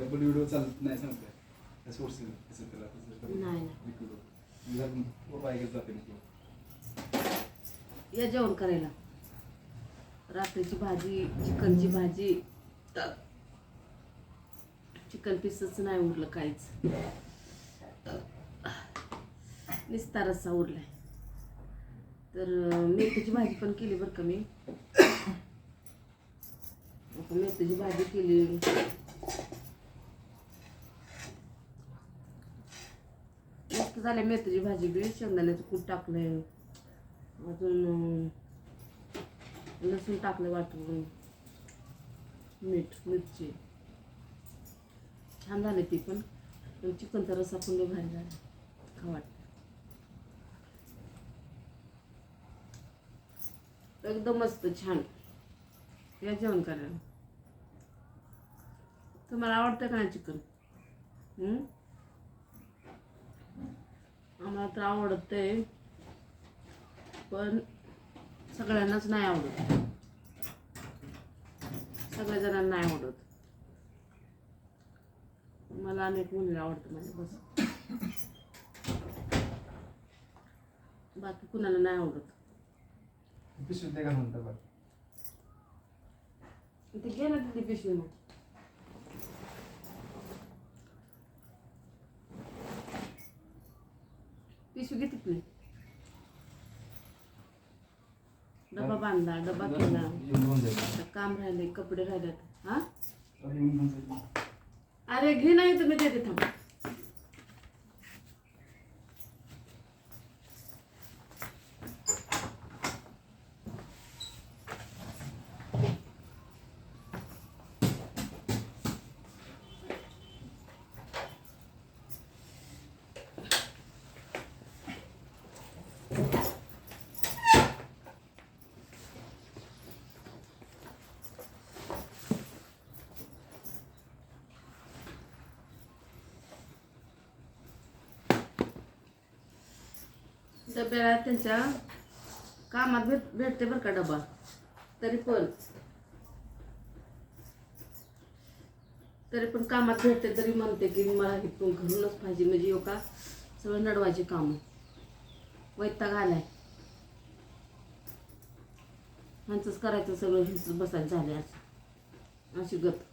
Video चालत नाही त्याला. लिक्विड जाते या जेवण करायला. रात्रीची भाजी चिकनची भाजी चिकन पीसच नाही उरलं काहीच. निस्ता रस्सा उरलाय. तर मेथीची भाजी पण केली बरं का मी. मेथीची भाजी केली मस्त झाल्या मेथीची भाजी बी शेंगदाण्याचं कूट टाकलंय. अजून लसूण टाकलं वाटून. मीठ मिरची. छान झाले ती पण. चिकनचा रस्सा पण भारी झाला खा वाटतं. एकदम मस्त छान. या जेवण करायला. तुम्हाला आवडतं का नाही चिकन? आम्हाला तर आवडतंय पण सगळ्यांनाच नाही आवडत. सगळ्या जणांना नाही आवडत. मला अनेक मुलीला आवडतं माझ्या बस. बाकी कुणाला नाही आवडत. ते ना तिथे पिशवी मग. पिशवी घे तिथली डबा बांधला डबा केला. आता काम राहिले कपडे राहिलेत हा? अरे घे नाही तुम्ही देते थांब. डब्याला त्यांच्या कामात भेट भेटते बरं का डबा. तरी पण तरी पण कामात भेटते तरी म्हणते की मला इथून घरूनच पाहिजे. म्हणजे हो का सगळं नडवायचे काम वैताग आलाय. ह्यांचंच करायचं सगळं ह्यांचंच बसायचं झाले आज. अशी गत.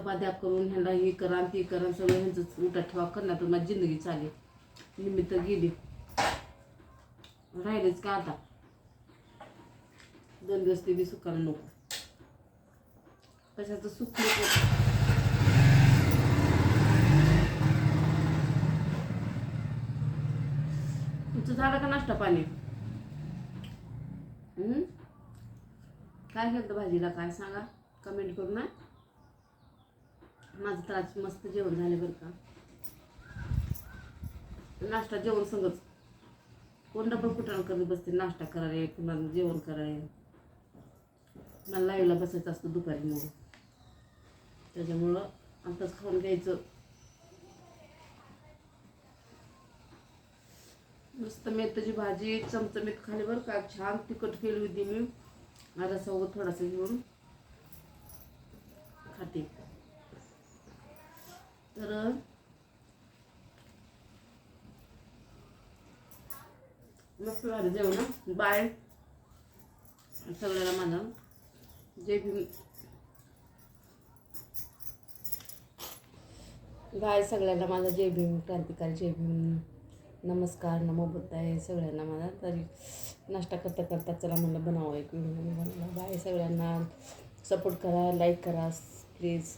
डबा करून ह्यांना हे करा ती ते करा सगळं ह्यांचं उठा ठेवा करण्यात माझी जिंदगी चालली. निमित्त गेली. राहिलेच का आता? दोन दिवस ते बी सुखाला नको. कशाचं सुख नको? तुमचं झालं का नाश्ता पाणी? हम्म? काय केलं भाजीला? काय सांगा? कमेंट करू ना माझं तर आज मस्त जेवण झालं बरं का. नाश्ता जेवण संगच. कोण डबल कुठं करत बसते नाश्ता करायला कुणाला जेवण करायला मला लाईव्हला बसायचं असतं दुपारी मग. त्याच्यामुळं आताच खाऊन घ्यायचं. मस्त मेथाची भाजी चमचमीत खाली बरं का. छान तिखट केली होती मी माझ्या सोबत थोडासा घेऊन खाते. तर मस्त झालं जेवण बाय. सगळ्याला माझं. जे भीम. बाय सगळ्यांना माझा जय भीम क्रांतिकारी जय भीम. नमस्कार नमो बुद्धाय सगळ्यांना माझा. तरी नाश्ता करता करता चला म्हणलं बनावं एक व्हिडिओ बनवला बाय सगळ्यांना. सपोर्ट करा लाईक करा प्लीज